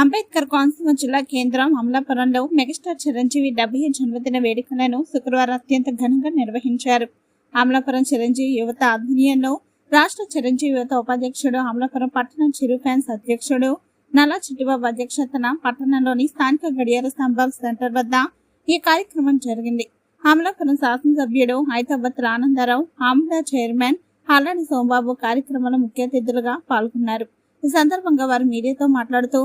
అంబేద్కర్ కోనసీమ జిల్లా కేంద్రం అమలాపురంలో మెగాస్టార్ చిరంజీవి డెబ్బై జన్మదిన వేడుకలను శుక్రవారం అత్యంత ఘనంగా నిర్వహించారు. అమలాపురం చిరంజీవి యువత ఆధ్వర్యంలో రాష్ట్ర చిరంజీవి యువత ఉపాధ్యక్షుడు అమలాపురం పట్టణం చిరు ఫ్యాన్స్ అధ్యక్షుడు నల్ల చిట్టిబాబు అధ్యక్షతన పట్టణంలోని స్థానిక గడియార స్తంభాల సెంటర్ వద్ద ఈ కార్యక్రమం జరిగింది. అమలాపురం శాసనసభ్యుడు హైదరాబాద్ ఆనందరావు ఆమ్లా చైర్మన్ అల్లాడి సోమబాబు కార్యక్రమంలో ముఖ్య అతిథులుగా పాల్గొన్నారు. ఈ సందర్భంగా వారు మీడియాతో మాట్లాడుతూ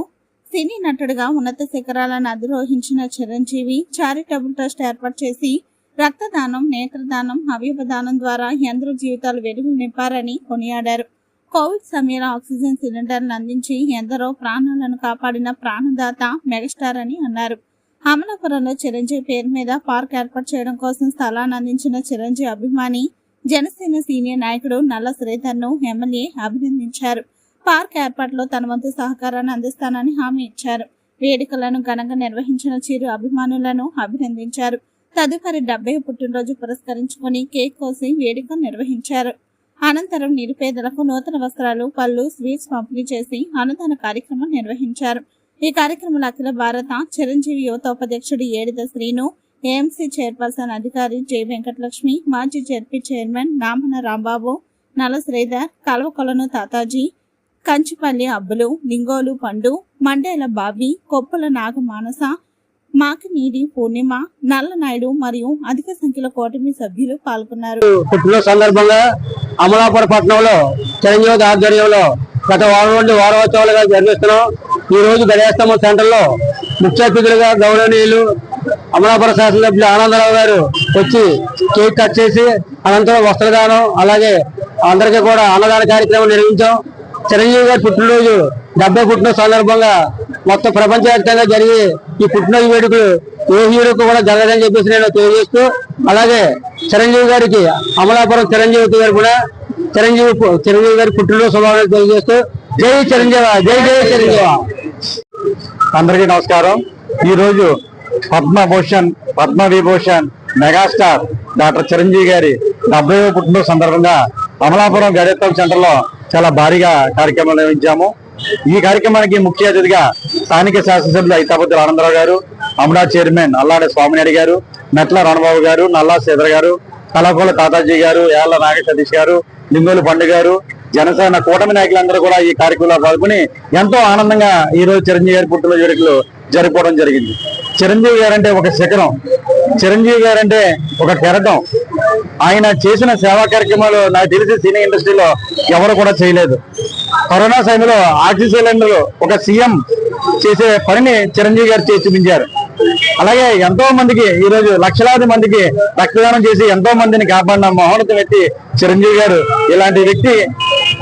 సినీ నటుడిగా ఉన్నత శిఖరాలను అధిరోహించిన చిరంజీవి చారిటబుల్ ట్రస్ట్ ఏర్పాటు చేసి రక్తదానం నేత్రదానం అవయవదానం ద్వారా ఎందరో జీవితాలు వెలుగులు నింపారని కొనియాడారు. కోవిడ్ సమయంలో ఆక్సిజన్ సిలిండర్లను అందించి ఎందరో ప్రాణాలను కాపాడిన ప్రాణదాత మెగాస్టార్ అని అన్నారు. అమలాపురంలో చిరంజీవి పేరు మీద పార్క్ ఏర్పాటు చేయడం కోసం స్థలాన్ని అందించిన చిరంజీవి అభిమాని జనసేన సీనియర్ నాయకుడు నల్ల శ్రీధర్ను ఎమ్మెల్యే అభినందించారు. పార్క్ ఏర్పాటులో తన వంతు సహకారాన్ని అందిస్తానని హామీ ఇచ్చారు. వేడుకలను ఘనంగా నిర్వహించిన చిరు అభిమానులను అభినందించారు. తదుపరి డెబ్బై పుట్టినరోజు పురస్కరించుకుని కేక్ కోసి వేడుక నిర్వహించారు. అనంతరం నిరుపేదలకు నూతన వస్త్రాలు పళ్ళు స్వీట్స్ పంపిణీ చేసి అన్నదాన కార్యక్రమం నిర్వహించారు. ఈ కార్యక్రమంలో అఖిల భారత చిరంజీవి యువత ఉపాధ్యక్షుడు ఏడిద శ్రీను ఏఎంసీ చైర్పర్సన్ అధికారి జె వెంకటలక్ష్మి మాజీ జెడ్పీ చైర్మన్ నామన రాంబాబు నల శ్రీధర్ కల్వకొలను తాతాజీ కంచిపల్లి అబ్బులు లింగోలు పండు మండేల బాబి కొప్పల నాగమానస మాకినీడి పూర్ణిమ నల్లనాయుడు మరియు అధిక సంఖ్యలో కూటమి సభ్యులు పాల్గొన్నారు. పుట్టినరోజు సందర్భంగా అమలాపురం పట్టణంలో చిరంజీవి ఆధ్వర్యంలో గత వారం నుండి వారోత్సవాలుగా జరిగిస్తున్నాం ఈ రోజు గడియాస్తమ సెంటర్లో ముఖ్య అతిథులుగా గౌరవనీయులు అమలాపురం శాసనసభ్యులు ఆనందరావు గారు వచ్చి కేక్ కట్ చేసి అనంతరం వస్త్రదానం అలాగే అందరికీ కూడా అన్నదాన కార్యక్రమం నిర్వహించాం. చిరంజీవి గారి పుట్టినరోజు డెబ్బై పుట్టిన సందర్భంగా మొత్తం ప్రపంచవ్యాప్తంగా జరిగి ఈ పుట్టినరోజు వేడుకలు ఏ హీరోకు కూడా జరగదని చెప్పేసి నేను తెలియజేస్తూ అలాగే చిరంజీవి గారికి అమలాపురం చిరంజీవి గారు కూడా చిరంజీవి చిరంజీవి గారి పుట్టినరోజు శుభాకాంక్షలు తెలియజేస్తూ జై చిరంజీవ జై జై చిరంజీవ. అందరికీ నమస్కారం. ఈ రోజు పద్మభూషణ్ పద్మవిభూషణ్ మెగాస్టార్ డాక్టర్ చిరంజీవి గారి డెబ్బై పుట్టినరోజు సందర్భంగా అమలాపురం గడిత్వం సెంటర్లో చాలా భారీగా కార్యక్రమం నిర్వహించాము. ఈ కార్యక్రమానికి ముఖ్య అతిథిగా స్థానిక శాసనసభ్యులు ఐతాపతి ఆనందరావు గారు అమరా చైర్మన్ అల్లాడ స్వామినాయుడు గారు మెట్ల రణబాబు గారు నల్లా శ్రీధర్ గారు కలకోల తాతాజీ గారు యాళ్ళ నాగ సతీష్ గారు లింగోలు పండు గారు జనసేన కూటమి నాయకులందరూ కూడా ఈ కార్యక్రమంలో పాల్గొని ఎంతో ఆనందంగా ఈ రోజు చిరంజీవి గారి పుట్టిన వేడుకలు జరుపుకోవడం జరిగింది. చిరంజీవి గారంటే ఒక శిఖరం. చిరంజీవి గారంటే ఒక కెరటం. ఆయన చేసిన సేవా కార్యక్రమాలు నాకు తెలిసి సినీ ఇండస్ట్రీలో ఎవరు కూడా చేయలేదు. కరోనా సమయంలో ఆక్సిజన్ సిలిండర్ ఒక సీఎం చేసే పనిని చిరంజీవి గారు చేసి చూపించారు అలాగే ఎంతో మందికి ఈ రోజు లక్షలాది మందికి రక్తదానం చేసి ఎంతో మందిని కాపాడిన మహోన్నత వ్యక్తి చిరంజీవి గారు. ఇలాంటి వ్యక్తి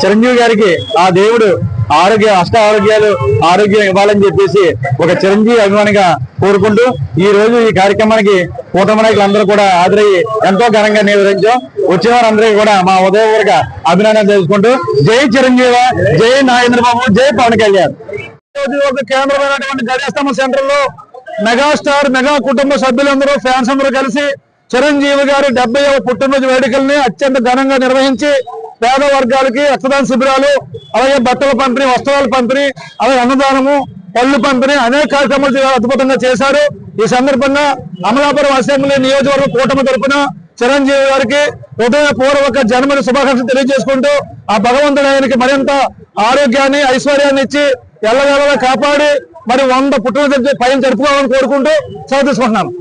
చిరంజీవి గారికి ఆ దేవుడు ఆరోగ్య అష్ట ఆరోగ్యాలు ఆరోగ్యం ఇవ్వాలని చెప్పేసి ఒక చిరంజీవి అభిమానిగా కోరుకుంటూ ఈ రోజు ఈ కార్యక్రమానికి కూటమి నాయకులందరూ కూడా హాజరయ్యి ఎంతో ఘనంగా నిర్వహించాం. వచ్చిన వారందరికీ కూడా మా ఉదయపూర్వక అభినందన తెలుసుకుంటూ జై చిరంజీవి జై నాగేంద్ర బాబు జై పవన్ కళ్యాణ్. ఒక కేంద్రమైనటువంటి గజాస్తమ సెంటర్లో మెగాస్టార్ మెగా కుటుంబ సభ్యులందరూ ఫ్యాన్స్ అందరూ కలిసి చిరంజీవి గారి డెబ్బై పుట్టినరోజు వేడుకల్ని అత్యంత ఘనంగా నిర్వహించి పేద వర్గాలకి రక్తదాన శిబిరాలు అలాగే బట్టల పంపిణీ వస్త్రాల పంపిణీ అలాగే అన్నదానము పళ్ళు పంపిణీ అనేక కార్యక్రమాలు అద్భుతంగా చేశారు. ఈ సందర్భంగా అమలాపురం అసెంబ్లీ నియోజకవర్గ కూటమి తరపున చిరంజీవి గారికి హృదయపూర్వక జన్మదిన శుభాకాంక్షలు తెలియజేసుకుంటూ ఆ భగవంతుడు ఆయనకి మరింత ఆరోగ్యాన్ని ఐశ్వర్యాన్ని ఇచ్చి ఎల్లవేళలా కాపాడి మరి వంద పుట్టినరోజు పైన జరుపుకోవాలని కోరుకుంటూ సెలవు తీసుకుంటున్నాను